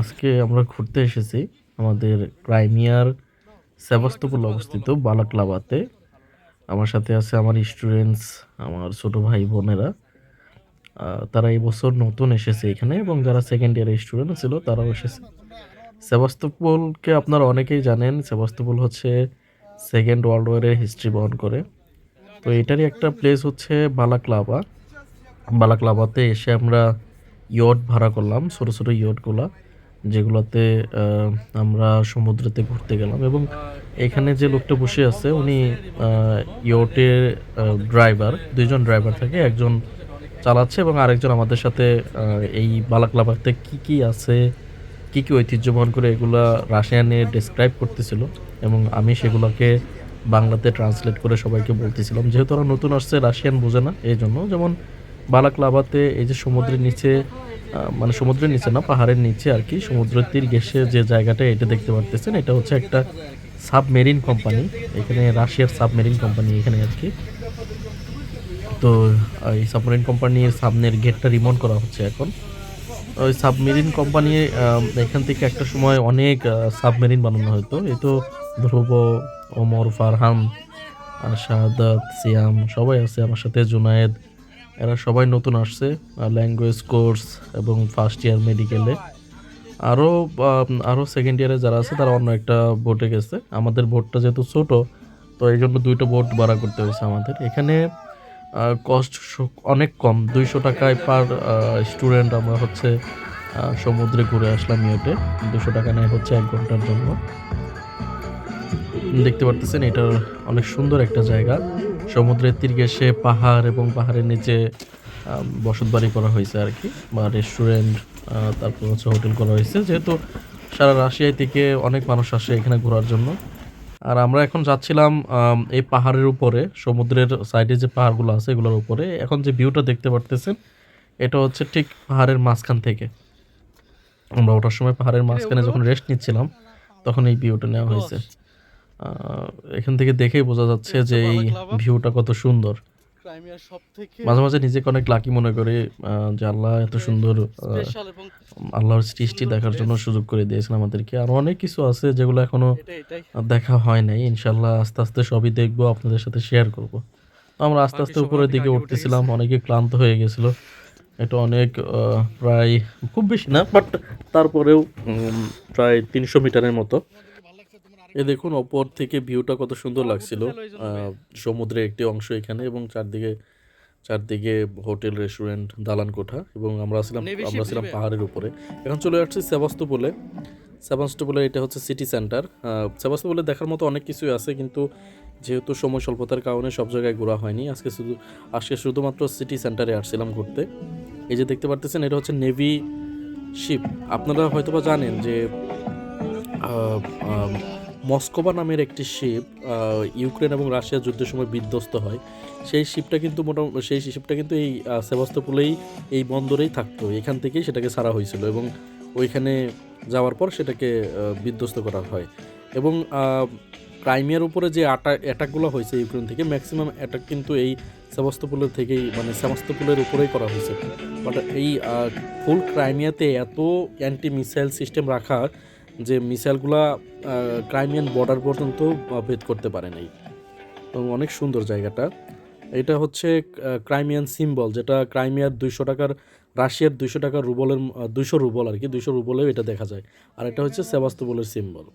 আজকে আমরা ঘুরতে এসেছি আমাদের ক্রাইমিয়ার সেবাস্তপুল অবস্থিত বালাক্লাবাতে। আমার সাথে আছে আমার স্টুডেন্টস আমার ছোট ভাই বোনেরা। তারা এই বছর নতুন এসেছে এখানে এবং যারা সেকেন্ড ইয়ারের স্টুডেন্ট ছিল তারাও এসেছে। সেবাস্তপুলকে আপনারা অনেকেই জানেন সেবাস্তপুল হচ্ছে সেকেন্ড ওয়ার্ল্ড ওয়ারের হিস্ট্রি বহন করে। তো এটারই একটা প্লেস হচ্ছে বালাক্লাবা। বালাক্লাবাতে এসে আমরা ইয়ট ভাড়া করলাম, ছোটো ছোটো ইয়টগুলা, যেগুলোতে আমরা সমুদ্রেতে ঘুরতে গেলাম এবং এখানে যে লোকটা বসে আছে, উনি ইয়টের ড্রাইভার দুইজন ড্রাইভার থাকে, একজন চালাচ্ছে এবং আরেকজন আমাদের সাথে এই বালাক্লাবাতে কি কি আছে, কি কি ঐতিহ্য বহন করে এগুলা রাশিয়ানে ডেসক্রাইব করতেছিল এবং আমি সেগুলোকে বাংলাতে ট্রান্সলেট করে সবাইকে বলতেছিলাম। যেহেতু ওরা নতুন আসছে রাশিয়ান বোঝে না, এই জন্য যেমন বালাক্লাবাতে এই যে সমুদ্রের নিচে মানে সমুদ্রের নিচে না, পাহাড়ের নিচে আর কি, সমুদ্রের তীর ঘেসে যে জায়গাটা, এটা দেখতে পারতেছেন, এটা হচ্ছে একটা সাবমেরিন কোম্পানি, এখানে রাশিয়ার সাবমেরিন কোম্পানি এখানে আর কি। তো এই সাবমেরিন কোম্পানির সামনের গেটটা রিমন্ট করা হচ্ছে এখন। ওই সাবমেরিন কোম্পানি এখান থেকে একটা সময় অনেক সাবমেরিন বানানো হতো। এই তো ধ্রুব, ওমর, ফারহান আর শাহাদাত সিয়াম, সবাই আছে আমার সাথে, জুনায়েদ এরা সবাই নতুন আসছে ল্যাঙ্গুয়েজ কোর্স এবং ফার্স্ট ইয়ার মেডিকেলে আরও আরও সেকেন্ড ইয়ারে যারা আছে, তারা অন্য একটা বোটে গেছে। আমাদের বোটটা যেহেতু ছোট, তো এই জন্য দুইটা বোট ভাড়া করতে হয়েছে আমাদের। এখানে কস্ট অনেক কম, দুইশো টাকায় পার স্টুডেন্ট আমরা হচ্ছে সমুদ্রে ঘুরে আসলাম ইয়েটে দুশো টাকা নেয় হচ্ছে এক ঘণ্টার জন্য। দেখতে পারতেছেন এটা অনেক সুন্দর একটা জায়গা। সমুদ্রের তীর ঘেঁষে পাহাড় এবং পাহাড়ের নিচে বসত বাড়ি করা হয়েছে আর কি, বা রেস্টুরেন্ট তারপর হচ্ছে হোটেল করা হয়েছে। যেহেতু সারা রাশিয়ায় থেকে অনেক মানুষ আসে এখানে ঘোরার জন্য। আর আমরা এখন যাচ্ছিলাম এই পাহাড়ের উপরে, সমুদ্রের সাইডে যে পাহাড়গুলো আছে এগুলোর উপরে। এখন যে ভিউটা দেখতে পারতেছেন, এটা হচ্ছে ঠিক পাহাড়ের মাঝখান থেকে। আমরা ওঠার সময় পাহাড়ের মাঝখানে যখন রেস্ট নিচ্ছিলাম, তখন এই ভিউটা নেওয়া হয়েছে। এখান থেকে দেখেই বোঝা যাচ্ছে যে এই ভিউটা কত সুন্দর। মাঝে মাঝে নিজেকে অনেক লাকি মনে করে যে আল্লাহ এত সুন্দর স্পেশাল এবং আল্লাহর সৃষ্টি দেখার জন্য সুযোগ করে দিয়েছেন আমাদেরকে। আরও অনেক কিছু আছে যেগুলো এখনও দেখা হয় নাই। ইনশাল্লাহ আস্তে আস্তে সবই দেখব আপনাদের সাথে শেয়ার করব। আমরা আস্তে আস্তে উপরের দিকে উঠতেছিলাম অনেকে ক্লান্ত হয়ে গেছিল। এটা অনেক প্রায় খুব বেশি না বাট তারপরেও প্রায় তিনশো মিটারের মতো। এ দেখুন ওপর থেকে ভিউটা কত সুন্দর লাগছিল। আহ, সমুদ্রের একটি অংশ এখানে এবং চারদিকে চারদিকে হোটেল রেস্টুরেন্ট দালান কোঠা এবং আমরা ছিলাম আমরা ছিলাম পাহাড়ের উপরে। এখন চলে আসছি সেবাস্তোপোলে সেবাস্তোপোলে এটা হচ্ছে সিটি সেন্টার সেবাস্তোপোলে দেখার মতো অনেক কিছুই আছে কিন্তু যেহেতু সময় স্বল্পতার কারণে সব জায়গায় ঘোরা হয়নি আজকে শুধু আজকে শুধুমাত্র সিটি সেন্টারে আসছিলাম ঘুরতে। এই যে দেখতে পারতেছেন এটা হচ্ছে নেভি শিপ আপনারা হয়তোবা জানেন যে মস্কোবা নামের একটি শিপ ইউক্রেন এবং রাশিয়া যুদ্ধের সময় বিধ্বস্ত হয়। সেই শিপটা কিন্তু মোটামুটি সেই শিপটা কিন্তু এই সেবাস্তোপোলেই এই বন্দরেই থাকতো। এখান থেকেই সেটাকে ছাড়া হয়েছিল এবং ওইখানে যাওয়ার পর সেটাকে বিধ্বস্ত করা হয়। এবং ক্রাইমিয়ার উপরে যে আটা অ্যাটাকগুলো হয়েছে ইউক্রেন থেকে ম্যাক্সিমাম অ্যাটাক কিন্তু এই সেবাস্তোপোলের থেকেই মানে সেবাস্তোপোলের উপরেই করা হয়েছে। বাট এই ফুল ক্রাইমিয়াতে এত অ্যান্টি মিসাইল সিস্টেম রাখা যে মিসাইলগুলা ক্রাইমিয়ান বর্ডার পর্যন্ত ভেদ করতে পারে নাই। এবং অনেক সুন্দর জায়গাটা। এটা হচ্ছে ক্রাইমিয়ান সিম্বল, যেটা ক্রাইমিয়ার দুইশো টাকার, রাশিয়ার দুইশো টাকার রুবলের দুইশো রুবল আর কি, দুইশো রুবলেও এটা দেখা যায়। আর এটা হচ্ছে সেবাস্তোপোলের সিম্বল।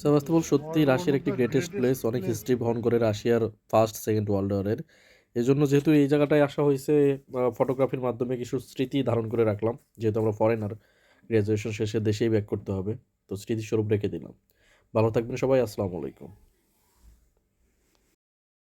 সেবাস্তোপোল সত্যি রাশিয়ার একটি গ্রেটেস্ট প্লেস অনেক হিস্ট্রি বহন করে রাশিয়ার ফার্স্ট সেকেন্ড ওয়ার্ল্ড ওয়ারের এই জন্য যেহেতু এই জায়গাটায় আসা হয়েছে ফটোগ্রাফির মাধ্যমে কিছু স্মৃতি ধারণ করে রাখলাম, যেহেতু আমরা ফরেনার গ্র্যাজুয়েশন শেষে দেশেই ব্যাক করতে হবে। তো স্মৃতিস্বরূপ রেখে দিলাম। ভালো থাকবেন সবাই, আসসালামু আলাইকুম।